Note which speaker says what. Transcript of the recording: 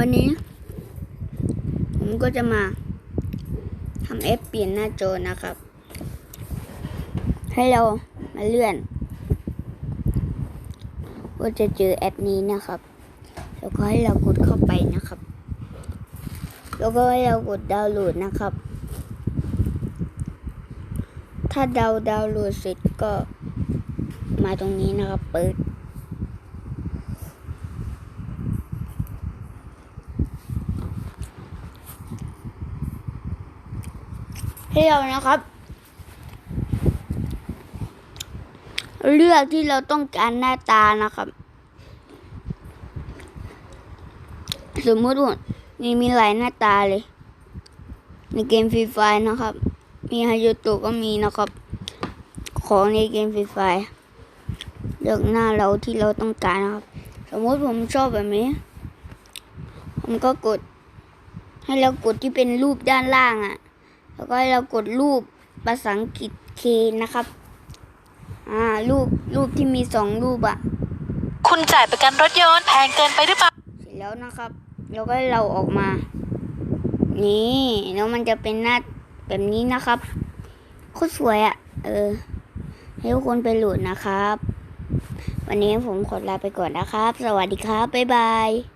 Speaker 1: วันนี้ ผมก็จะมาทำแอปเปลี่ยนหน้าจอนะครับ ให้เรามาเลื่อนก็จะเจอแอปนี้นะครับ แล้วก็ให้เรากดเข้าไปนะครับ แล้วก็ให้เรากดดาวน์โหลดนะครับ ถ้าดาวดาวน์โหลดเสร็จก็มาตรงนี้นะครับ เปิด ให้เรานะครับ เลือกที่เราต้องการหน้าตานะครับ สมมติว่านี่มีหลายหน้าตาเลย ในเกมฟรีไฟนะครับ มีฮายโตะก็มีนะครับ ของในเกมฟรีไฟเลือกหน้าเราที่เราต้องการนะครับ สมมติผมชอบแบบนี้ ผมก็กด ให้เรากดที่เป็นรูปด้านล่างอะ่ะ แล้วก็ให้เรากดรูปภาษาอังกฤษเคนะครับ อ่า รูปรูปที่มีสองรูปอะ
Speaker 2: คุณจ่ายประกันรถยนต์แพงเกินไปหรือเปล่า
Speaker 1: เสร็จแล้วนะครับ แล้วก็ให้เราออกมา นี่แล้วมันจะเป็นหน้าแบบนี้นะครับโคตรสวยอะ่ะเออ ให้ทุกคนไปโหลดนะครับ วันนี้ผมขอลาไปก่อนนะครับ สวัสดีครับ บ๊ายบาย